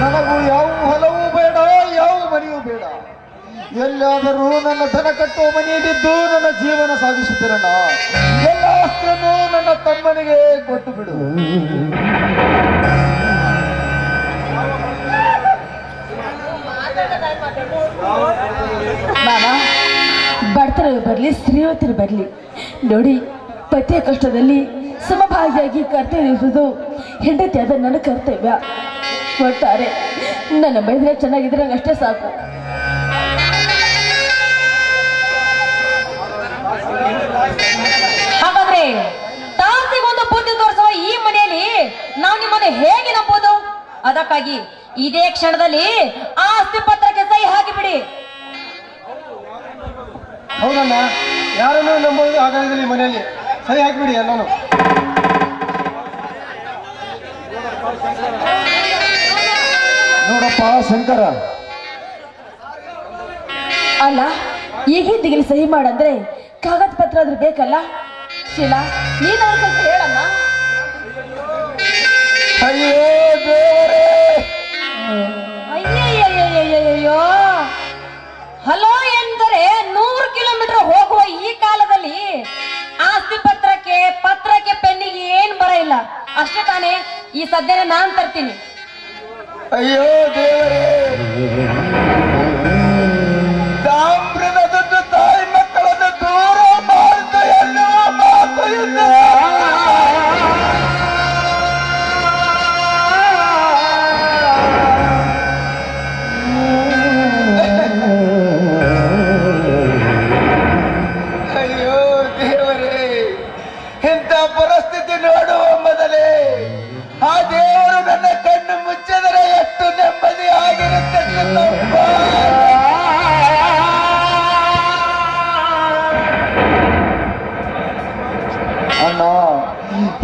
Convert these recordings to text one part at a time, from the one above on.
ನನಗೂ ಯಾವ ಹೊಲವೂ ಬೇಡ, ಯಾವ ಮನೆಯೂ ಬೇಡ. ಎಲ್ಲಾದರೂ ನನ್ನ ದನ ಕಟ್ಟುವ ಮನೆಯಲ್ಲಿದ್ದು ನನ್ನ ಜೀವನ ಸಾಗಿಸುತ್ತಿರೋಣ ಎಲ್ಲ ಆಸ್ತಿಯನ್ನು ನನ್ನ ತಮ್ಮನಿಗೆ ಕೊಟ್ಟು ಬಿಡು. ಬರ್ತಾರೆ, ಬರಲಿ ಶ್ರೀವತರು ಬರಲಿ. ನೋಡಿ ಪತಿಯ ಕಷ್ಟದಲ್ಲಿ ಸಮಭಾಗಿಯಾಗಿ ಕರ್ತವ್ಯ ಹೆಂಡತಿ ಅದ ನನ್ನ ಕರ್ತವ್ಯ. ಒಟ್ಟಾರೆ ನನ್ನ ಮೈದ್ರೆ ಚೆನ್ನಾಗಿದ್ರೆ ನಂಗೆ ಅಷ್ಟೇ ಸಾಕು. ಹಾಗಾದ್ರೆ ತಾಸಿಗೊಂದು ಬುದ್ಧಿ ತೋರಿಸುವ ಈ ಮನೆಯಲ್ಲಿ ನಾವು ನಿಮ್ಮನ್ನು ಹೇಗೆ ನಂಬೋದು? ಅದಕ್ಕಾಗಿ ಇದೇ ಕ್ಷಣದಲ್ಲಿ ಆಸ್ತಿ ಪತ್ರಕ್ಕೆ ಸಹಿ ಹಾಕಿಬಿಡಿ. ಹೌದಣ್ಣ, ಯಾರನ್ನೂ ನಂಬೋದು ಹಾಗಾದ್ರೆ ಈ ಮನೆಯಲ್ಲಿ. ಸರಿ ಹಾಕಿಬಿಡಿ ಎಲ್ಲಾನು. ನೋಡಪ್ಪ ಶಂಕರ. ಅಲ್ಲ ಈಗ ಹಿಂದಿಗೆ ಸಹಿ ಮಾಡಂದ್ರೆ ಕಾಗದ ಪತ್ರ ಆದ್ರೂ ಬೇಕಲ್ಲ? ಶಿಲಾ ನೀನು ಅವ್ರ ಸ್ವಲ್ಪ ಹೇಳಮ್ಮ. ಅಯ್ಯೋ ಹಲೋ ಎಂದರೆ ನೂರು ಕಿಲೋಮೀಟರ್ ಹೋಗುವ ಈ ಕಾಲದಲ್ಲಿ ಇಲ್ಲ. ಅಷ್ಟೇ ತಾನೇ ಈ ಸದ್ಯನ ನಾನ್ ತರ್ತೀನಿ. ಅಯ್ಯೋ ದೇವರೇ.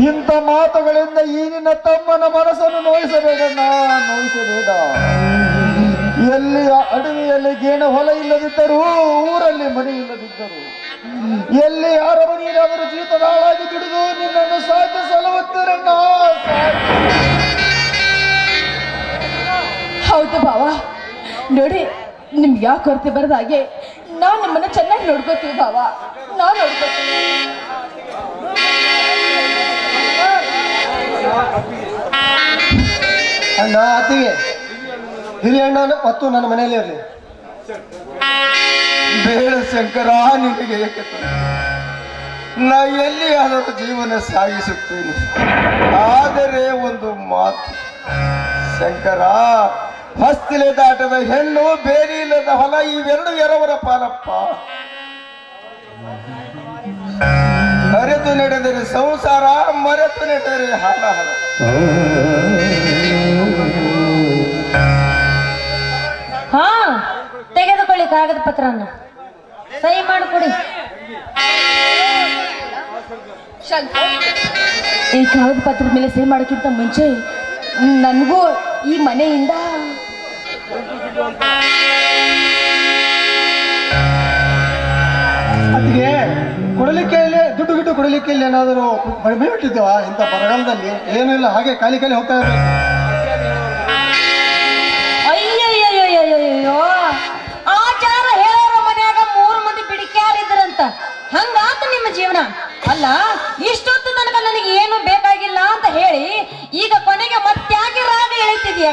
ಇಂಥ ಮಾತುಗಳಿಂದ ಈ ನಿನ್ನ ತಮ್ಮನ ಮನಸ್ಸನ್ನು ನೋಯಿಸಬೇಡಣ್ಣ ನೋಯಿಸಬೇಡ. ಎಲ್ಲಿ ಅಡವಿಯಲ್ಲಿ ಗೇಣ ಹೊಲ ಇಲ್ಲದಿದ್ದರೂ, ಊರಲ್ಲಿ ಮನೆ ಇಲ್ಲದಿದ್ದರು, ಎಲ್ಲಿ ಯಾರ ಮನೆಯಾದರೂ ಜೀತದಾಳಾಗಿ ದುಡಿದು ನಿನ್ನನ್ನು ಸಾಧ್ಯ ಸಲಹುತ್ತೀರಣ್ಣ ಹೌದು ಬಾವ. ನೋಡಿ, ನಿಮ್ಗೆ ಯಾವ ಕೊರತೆ ಬರದ ಹಾಗೆ ನಾವು ನಿಮ್ಮನ್ನ ಚೆನ್ನಾಗಿ ನೋಡ್ಕೋತೀವಿ ಬಾವ. ನಾನು ನೋಡ್ಕೋತೀವಿ ಅಣ್ಣ, ಅತ್ತಿಗೆ. ಹಿರಿಯ ಮತ್ತು ನನ್ನ ಮನೆಯಲ್ಲಿ ಇರಲಿ. ಬೇಡ ಶಂಕರ, ನಿನಗೆ? ನಾ ಎಲ್ಲಿ ಆದರೂ ಜೀವನ ಸಾಗಿಸುತ್ತೇನೆ. ಆದರೆ ಒಂದು ಮಾತು. ಶಂಕರ, ಹಸ್ತಿಲೆ ದಾಟದ ಹೆಣ್ಣು ಬೇರೆ ಇಲ್ಲದ ಹೊಲ, ಇವೆರಡು ಎರವರ ಪಾಲಪ್ಪ. ಅರೆತು ನಡೆದರೆ ಸಂಸಾರ, ಮರೆತು ನಡೆದರೆ ಹಾಲ ಹಲ ಕಾಗದ ಪತ್ರನ. ಸಹಿ ಮಾಡಿಕೊಡಿ. ಈ ಕಾಗದ ಪತ್ರದ ಮೇಲೆ ಸಹಿ ಮಾಡೋಕ್ಕಿಂತ ಮುಂಚೆ ನನಗೂ ಈ ಮನೆಯಿಂದ ಅದಕ್ಕೆ ಕೊಡಲಿಕ್ಕೆ ದುಡ್ಡು ಗಿಡ್ಡು ಕೊಡಲಿಕ್ಕೆ ಏನಾದರೂ ಬಿಟ್ಟಿದ್ದೇವಾ? ಇಂಥ ಬರಗಾಲದಲ್ಲಿ? ಏನೂ ಇಲ್ಲ, ಹಾಗೆ ಖಾಲಿ ಖಾಲಿ ಹೋಗ್ತಾ ಇರಬೇಕು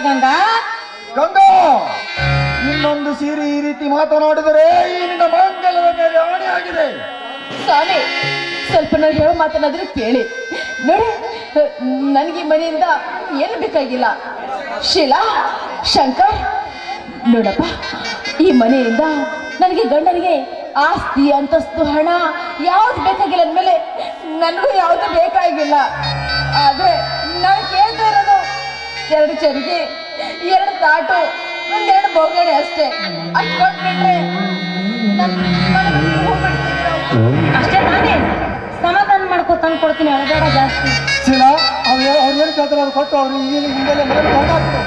ಗಂಗಾ? ಗಂಗಾ! ಇನ್ನೊಂದು ಸೀರೆ ಈ ರೀತಿ ಮಾತನಾಡಿದರೆ ಈ ನಿನ್ನ ಮಂಗಲದ ಮೇಲೆ ಆಣೆ ಆಗಿದೆ. ಸ್ವಾಮಿ ಸ್ವಲ್ಪ ನಾನು ಹೇಳೋ ಮಾತನಾದ್ರೆ ಕೇಳಿ. ನೋಡಿ ನನಗೆ ಮನೆಯಿಂದ ಏನು ಬೇಕಾಗಿಲ್ಲ. ಶೀಲಾ ಶಂಕರ್ ನೋಡಪ್ಪ ಈ ಮನೆಯಿಂದ ನನಗೆ ಗಂಡನಿಗೆ ಆಸ್ತಿ ಅಂತಸ್ತು ಹಣ ಯಾವ್ದು ಬೇಕಾಗಿಲ್ಲ ಅಂದಮೇಲೆ ನನಗೂ ಯಾವುದು ಬೇಕಾಗಿಲ್ಲ. ಆದರೆ ಎರಡು ಚರಿಗೆ ಎರಡು ತಾಟು ಒಂದೆರಡು ಬೋಗಣೆ ಅಷ್ಟೇ ಅಷ್ಟು ಕೊಟ್ಬಿಟ್ರೆ. ಅಷ್ಟೇ ತಾನೇ ಸಮಾಧಾನ ಮಾಡ್ಕೊ ತಂದು ಕೊಡ್ತೀನಿ ಅಳಬೇಡ ಜಾಸ್ತಿ ಶೀಲಾ ಅವ್ರು ಅವ್ರು ಏನು ಕೇಳ್ತಾರೆ ಅದು ಕೊಟ್ಟು ಅವ್ರು ಈಗ ಹಿಂದೆಲ್ಲ ಲ ಹಾಕ್ಬಿಡು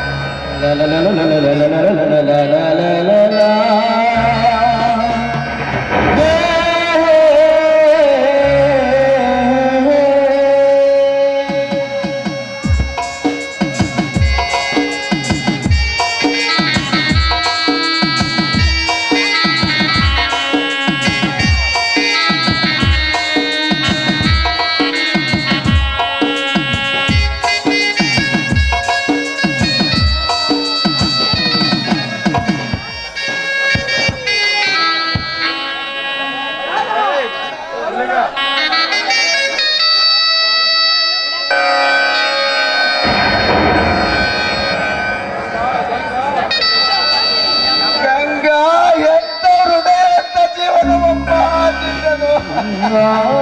ಅಯ್ಯೋ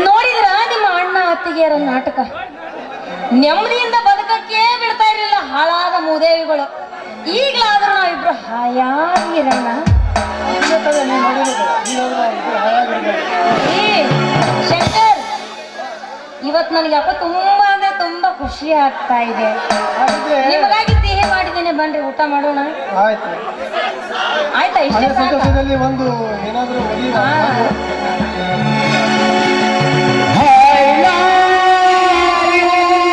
ನೋಡಿದ್ರ ನಿಮ್ಮ ಅಣ್ಣ ಅತ್ತಿಗೆಯರ ನಾಟಕ? ನೆಮ್ಮದಿಯಿಂದ ಬದುಕಕ್ಕೆ ಬಿಡ್ತಾ ಇರಲಿಲ್ಲ ಹಾಳಾದ ಮೂದೇವಿಗಳು. ಈಗಲಾದ್ರೂ ನಾವಿಬ್ರು ಹಾಯಾಗಿರೋಣ. ಶಂಕರ್ ಇವತ್ ನನಗೆ ಅಪ್ಪ ತುಂಬಾ ಅಂದ್ರೆ ತುಂಬಾ ಖುಷಿ ಆಗ್ತಾ ಇದೆ. ನಿಮಗಾಗಿ ಸಿಹಿ ಮಾಡಿದ್ದೇನೆ. ಬನ್ರಿ ಊಟ ಮಾಡೋಣ. ಆಯ್ತು. ಆಯ್ತಾ ಇಷ್ಟ ಒಂದು